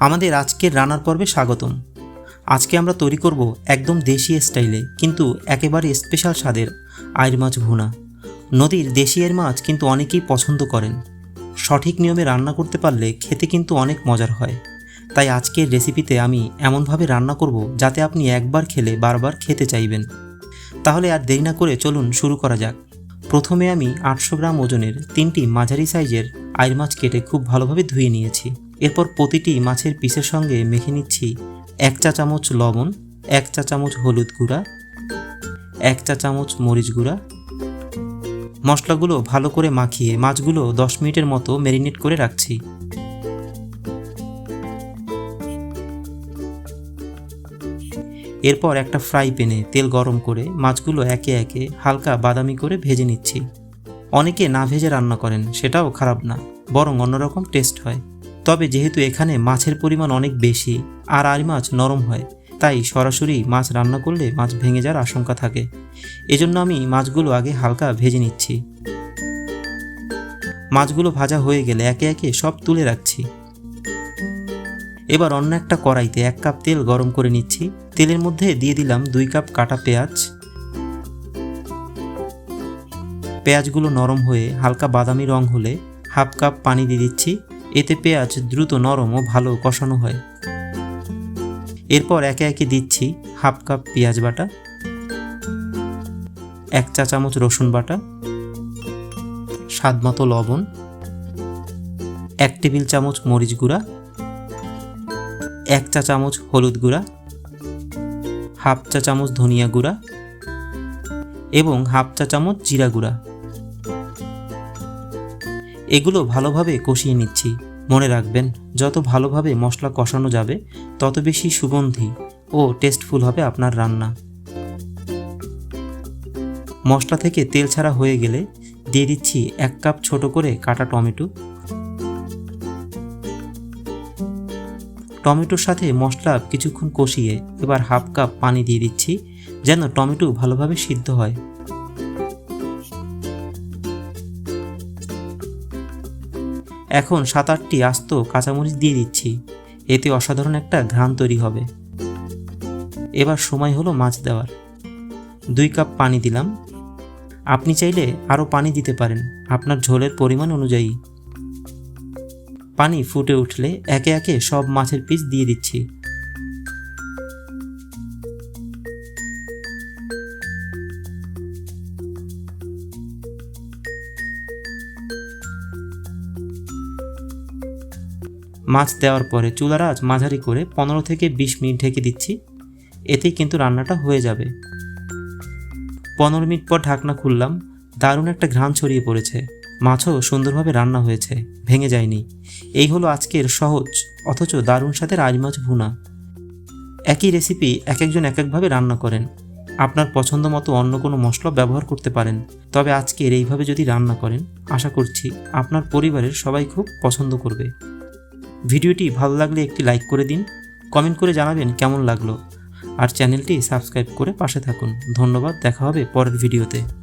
আমাদের আজকের রান্নার পর্বে স্বাগতম। আজকে আমরা তৈরি করব একদম দেশি স্টাইলে, কিন্তু একেবারে স্পেশাল স্বাদের আয়ের মাছ ভুনা। নদীর দেশি এর মাছ কিন্তু অনেকেই পছন্দ করেন। সঠিক নিয়মে রান্না করতে পারলে খেতে কিন্তু অনেক মজার হয়। তাই আজকের রেসিপিতে আমি এমনভাবে রান্না করব যাতে আপনি একবার খেলে বারবার খেতে চাইবেন। তাহলে আর দেরি না করে চলুন শুরু করা যাক। প্রথমে আমি আটশো গ্রাম ওজনের তিনটি মাঝারি সাইজের আইর মাছ কেটে খুব ভালোভাবে ধুয়ে নিয়েছি। এরপর প্রতিটি মাছের পিসের সঙ্গে মেখে নিচ্ছি এক চা চামচ লবণ, এক চা চামচ হলুদ গুঁড়া, এক চা চামচ মরিচ গুঁড়া। মশলাগুলো ভালো করে মাখিয়ে মাছগুলো দশ মিনিটের মতো ম্যারিনেট করে রাখছি। এরপর একটা ফ্রাই প্যানে তেল গরম করে মাছগুলো একে একে হালকা বাদামি করে ভেজে নিচ্ছি। অনেকে না ভেজে রান্না করেন, সেটাও খারাপ না, বরং অন্যরকম টেস্ট হয়। তবে যেহেতু এখানে মাছের পরিমাণ অনেক বেশি আর আড়ি মাছ নরম হয়, তাই সরাসরি মাছ রান্না করলে মাছ ভেঙে যাওয়ার আশঙ্কা থাকে। এজন্য আমি মাছগুলো আগে হালকা ভেজে নিচ্ছি। মাছগুলো ভাজা হয়ে গেলে একে একে সব তুলে রাখছি। এবার অন্য একটা কড়াইতে এক কাপ তেল গরম করে নিচ্ছি। তেলের মধ্যে দিয়ে দিলাম দুই কাপ কাটা পেঁয়াজ। পেঁয়াজগুলো নরম হয়ে হালকা বাদামি রং হলে হাফ কাপ পানি দিয়ে দিচ্ছি। এতে পেঁয়াজ দ্রুত নরম ও ভালো কষানো হয়। এরপর একে একে দিচ্ছি হাফ কাপ পেঁয়াজ বাটা, এক চা চামচ রসুন বাটা স্বাদ মতো লবণ, এক টেবিল চামচ মরিচ গুঁড়া, এক চা চামচ হলুদ গুঁড়া, হাফ চা চামচ ধনিয়া গুঁড়া এবং হাফ চা চামচ জিরা গুঁড়া। এগুলো ভালোভাবে কষিয়ে নিচ্ছি। মনে রাখবেন, যত ভালোভাবে মশলা কষানো যাবে, তত বেশি সুগন্ধি ও টেস্টফুল হবে আপনার রান্না। মশলা থেকে তেল ছাড়া হয়ে গেলে দিয়ে দিচ্ছি এক কাপ ছোট করে কাটা টমেটো। টমেটোর সাথে মশলা কিছুক্ষণ কষিয়ে এবার হাফ কাপ পানি দিয়ে দিচ্ছি, যেন টমেটো ভালোভাবে সিদ্ধ হয়। এখন সাত আটটি আস্ত কাঁচামরিচ দিয়ে দিচ্ছি। এতে অসাধারণ একটা ঘ্রাণ তৈরি হবে। এবার সময় হলো মাছ দেওয়ার। দুই কাপ পানি দিলাম। আপনি চাইলে আরও পানি দিতে পারেন। আপনার ঝোলের পরিমাণ অনুযায়ী। পানি ফুটে উঠলে একে একে সব মাছের পিস দিয়ে দিচ্ছি। মাছ দেওয়ার পরে চুলার আঁচ মাঝারি করে পনেরো থেকে বিশ মিনিট ঢেকে দিচ্ছি। এতেই কিন্তু রান্নাটা হয়ে যাবে। পনেরো মিনিট পর ঢাকনা খুললাম, দারুণ একটা ঘ্রাণ ছড়িয়ে পড়েছে। মাছও সুন্দরভাবে রান্না হয়েছে, ভেঙে যায়নি। এই হলো আজকের সহজ, অথচ দারুণ সাথে মাছ ভুনা। একই রেসিপি এক একজন এক একভাবে রান্না করেন। আপনার পছন্দ মতো অন্য কোনো মশলা ব্যবহার করতে পারেন। তবে আজকের এইভাবে যদি রান্না করেন, আশা করছি আপনার পরিবারের সবাই খুব পছন্দ করবে। ভিডিওটি ভালো লাগলে একটি লাইক করে দিন, কমেন্ট করে জানাবেন কেমন লাগল। আর চ্যানেলটি সাবস্ক্রাইব করে পাশে থাকুন। ধন্যবাদ, দেখা হবে পরের ভিডিওতে।